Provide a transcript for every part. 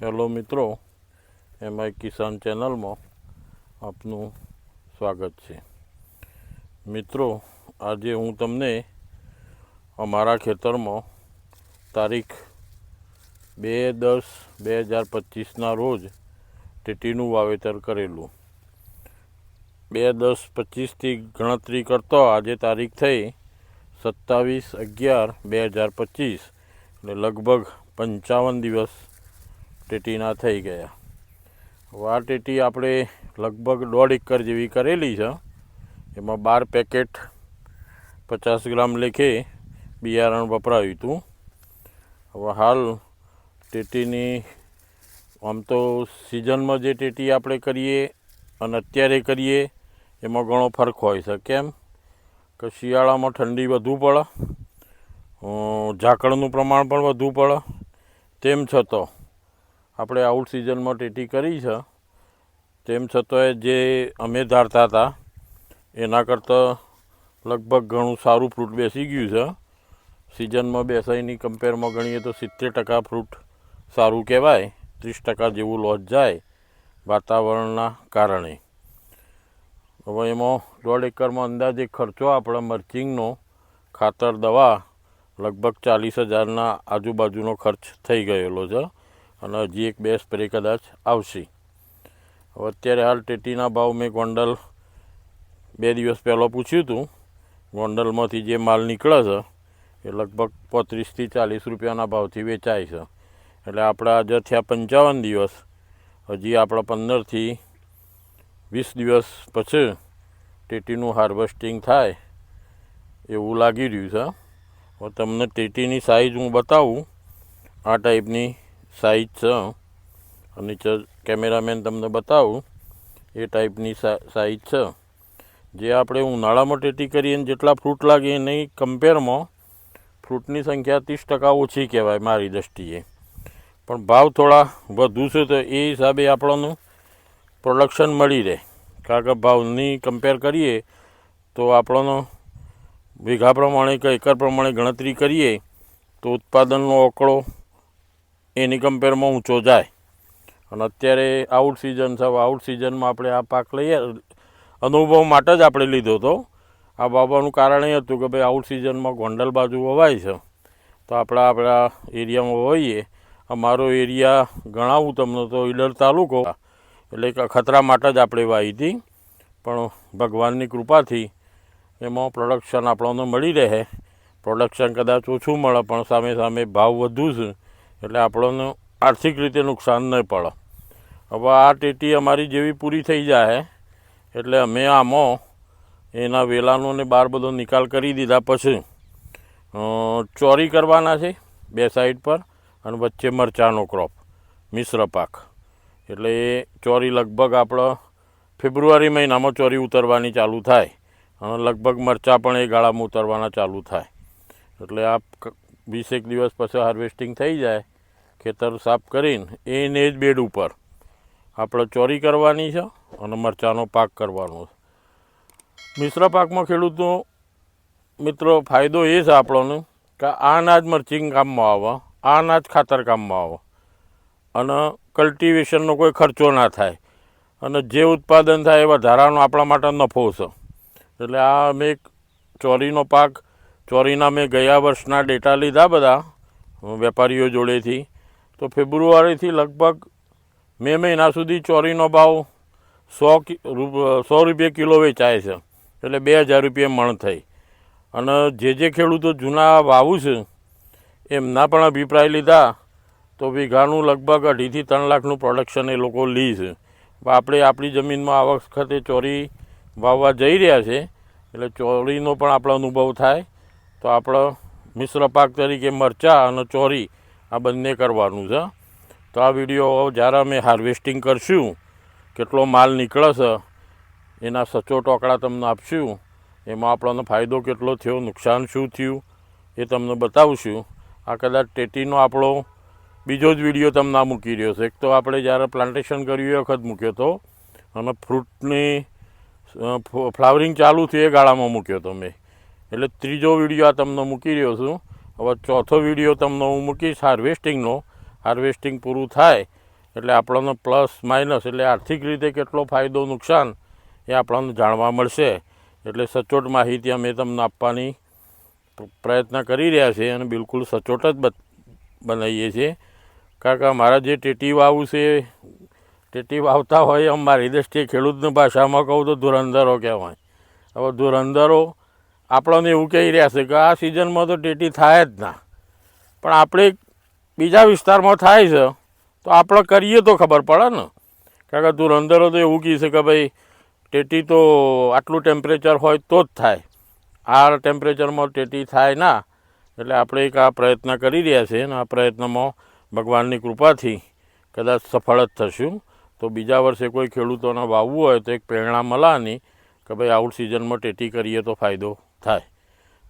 Hello મિત્રો, MI કિસાન ચેનલમાં આપનું સ્વાગત છે. મિત્રો, આજે હું તમને અમારા ખેતરમાં તારીખ બે દસ બે હજાર પચીસના રોજ ટેટીનું વાવેતર કરેલું. બે દસ પચીસથી ગણતરી કરતો આજે તારીખ થઈ સત્તાવીસ અગિયાર બે હજાર પચીસ, એટલે લગભગ પંચાવન દિવસ ટેટીના થઈ ગયા. વાર ટેટી આપણે લગભગ દોઢ એકર જેવી કરેલી છે. એમાં બાર પેકેટ પચાસ ગ્રામ લેખે બિયારણ વપરાયું હતું. હવે હાલ ટેટીની આમ તો સિઝનમાં જે ટેટી આપણે કરીએ અને અત્યારે કરીએ, એમાં ઘણો ફરક હોય છે. કેમ કે શિયાળામાં ઠંડી વધુ પડે ઝાકળનું પ્રમાણ પણ વધુ પડે, તેમ છતાં આપણે આઉટ સિઝનમાં ટેટી કરી છે. તેમ છતાંય જે અમે ધારતા હતા, એના કરતાં લગભગ ઘણું સારું ફ્રૂટ બેસી ગયું છે. સિઝનમાં બેસાઈની કમ્પેરમાં ગણીએ તો સિત્તેર ટકા ફ્રૂટ સારું કહેવાય, ત્રીસ ટકા જેવું લોસ જાય વાતાવરણના કારણે. હવે એમાં દોઢ એકરમાં અંદાજે ખર્ચો આપણા મર્ચિંગનો ખાતર દવા લગભગ ચાલીસ હજારના આજુબાજુનો ખર્ચ થઈ ગયેલો છે. અને હજી એક બે સ્પ્રે કદાચ આવશે. હવે અત્યારે હાલ ટેટીના ભાવ મેં ગોંડલ બે દિવસ પહેલાં પૂછ્યું હતું. ગોંડલમાંથી જે માલ નીકળે છે, એ લગભગ પાંત્રીસથી ચાલીસ રૂપિયાના ભાવથી વેચાય છે. એટલે આપણા આજે થયા પંચાવન દિવસ. હજી આપણા પંદરથી વીસ દિવસ પછી ટેટીનું હાર્વેસ્ટિંગ થાય એવું લાગી રહ્યું છે. હવે તમને ટેટીની સાઇઝ હું બતાવું. આ ટાઈપની સાઈઝ છે. ફર્નિચર કેમેરામેન તમને બતાવું, એ ટાઈપની સાઈઝ છે. જે આપણે ઉનાળામાં ટેટી કરીએ ને જેટલા ફ્રૂટ લાગે એની કમ્પેરમાં ફ્રૂટની સંખ્યા ત્રીસ ટકા ઓછી કહેવાય મારી દૃષ્ટિએ પણ ભાવ થોડા વધુ છે તો એ હિસાબે આપણને પ્રોડક્શન મળી રહે. કારણ કે ભાવની કમ્પેર કરીએ તો આપણનો વીઘા પ્રમાણે કે એકર પ્રમાણે ગણતરી કરીએ તો ઉત્પાદનનો આંકડો એની કમ્પેરમાં ઊંચો જાય. અને અત્યારે આઉટ સિઝન છે આઉટ સિઝનમાં આપણે આ પાક લઈએ. અનુભવ માટે જ આપણે લીધો હતો. આ બાબાનું કારણ એ હતું કે ભાઈ આઉટ સિઝનમાં ગોંડલ બાજુ વવાય છે. તો આપણા આપણા એરિયામાં વવાઈએ અમારો એરિયા ગણાવું તમને તો ઈડર તાલુકો. એટલે ખતરા માટે જ આપણે વાવી હતી. પણ ભગવાનની કૃપાથી એમાં પ્રોડક્શન આપણને મળી રહે. પ્રોડક્શન કદાચ ઓછું મળે, પણ સામે સામે ભાવ વધુ છે. એટલે આપણને આર્થિક રીતે નુકસાન નહીં પડે. હવે આ ટેટી અમારી જેવી પૂરી થઈ જાય એટલે અમે આમાં એના વેલાનો ને બાર બધો નિકાલ કરી દીધા પછી ચોરી કરવાના છે બે સાઈડ પર અને વચ્ચે મરચાંનો ક્રોપ, મિશ્ર પાક. એટલે એ ચોરી લગભગ આપણે ફેબ્રુઆરી મહિનામાં ચોરી ઉતરવાની ચાલુ થાય અને લગભગ મરચાં પણ એ ગાળામાં ઉતરવાના ચાલુ થાય. એટલે આ વીસેક દિવસ પછી હાર્વેસ્ટિંગ થઈ જાય, ખેતર સાફ કરીને એને જ બેડ ઉપર. આપણે ચોરી કરવાની છે અને મરચાંનો પાક કરવાનો છે. મિશ્ર પાકમાં ખેડૂતો, મિત્રો, ફાયદો એ છે આપણોને કે આ અનાજ મર્ચિંગ કામમાં આવે આ અનાજ ખાતર કામમાં આવે. અને કલ્ટિવેશનનો કોઈ ખર્ચો ના થાય. અને જે ઉત્પાદન થાય એ વધારાનો આપણા માટે નફો છે. એટલે આ અમે એક ચોરીનો પાક ચોરીના મેં ગયા વર્ષના ડેટા લીધા બધા વેપારીઓ જોડેથી. તો ફેબ્રુઆરીથી લગભગ મે મહિના સુધી ચોરીનો ભાવ સો સો રૂપિયા કિલો વેચાય છે. એટલે બે હજાર રૂપિયા મણ થઈ. અને જે જે ખેડૂતો જૂના વાવું છે, એમના પણ અભિપ્રાય લીધા, તો વીઘાનું લગભગ અઢીથી ત્રણ લાખનું પ્રોડક્શન એ લોકો લી છે. આપણે આપણી જમીનમાં આ વખતે ચોરી વાવવા જઈ રહ્યા છે, એટલે ચોરીનો પણ આપણો અનુભવ થાય. તો આપણે મિશ્ર પાક તરીકે મરચાં અને ચોરી આ બંને કરવાનું છે. તો આ વીડિયો જ્યારે અમે હાર્વેસ્ટિંગ કરશું, કેટલો માલ નીકળે છે એના સચોટ આંકડા તમને આપશું, એમાં આપણને ફાયદો કેટલો થયો, નુકસાન શું થયું, એ તમને બતાવશું. આ કદાચ ટેટીનો આપણો બીજો જ વીડિયો તમને મૂકી રહ્યો છે. એક તો આપણે જ્યારે પ્લાન્ટેશન કર્યું એ વખત મૂક્યો હતો અને ફ્રૂટની ફ્લાવરિંગ ચાલુ થયું એ ગાળામાં મૂક્યો હતો મેં. એટલે ત્રીજો વીડિયો આ તમને મૂકી રહ્યો છું. હવે ચોથો વીડિયો તમને હું મૂકીશ હાર્વેસ્ટિંગનો. હાર્વેસ્ટિંગ પૂરું થાય એટલે આપણને પ્લસ માઇનસ એટલે આર્થિક રીતે કેટલો ફાયદો, નુકસાન એ આપણને જાણવા મળશે. એટલે સચોટ માહિતી અમે તમને આપવાની પ્રયત્ન કરી રહ્યા છીએ અને બિલકુલ સચોટ જ બનાવીએ છીએ. કારણ કે અમારા જે ટેટી વાવું છે ટેટી વાવતા હોય એમ મારી દ્રષ્ટિએ ખેડૂતની ભાષામાં કહું તો ધુરંધરો કહેવાય. હવે ધુરંધરો આપણને એવું કહી રહ્યા છે કે આ સિઝનમાં તો ટેટી થાય જ ના. પણ આપણે બીજા વિસ્તારમાં થાય છે, તો આપણે કરીએ તો ખબર પડે ને. કારણ કે ધુરંધરો તો એવું કહે કે ભાઈ, ટેટી તો આટલું ટેમ્પરેચર હોય તો જ થાય. આ ટેમ્પરેચરમાં ટેટી થાય ના. એટલે આપણે એક આ પ્રયત્ન કરી રહ્યા છીએ અને આ પ્રયત્નમાં ભગવાનની કૃપાથી કદાચ સફળ જ થશું. તો બીજા વર્ષે કોઈ ખેડૂતોને વાવવું હોય તો એક પ્રેરણા મળવાની કે ભાઈ આઉટ સિઝનમાં ટેટી કરીએ તો ફાયદો થાય.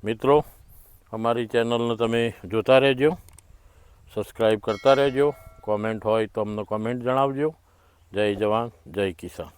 મિત્રો, અમારી ચેનલને તમે જોતા રહેજો સબસ્ક્રાઈબ કરતા રહેજો, કોમેન્ટ હોય તો અમને કોમેન્ટ જણાવજો. જય જવાન, જય કિસાન.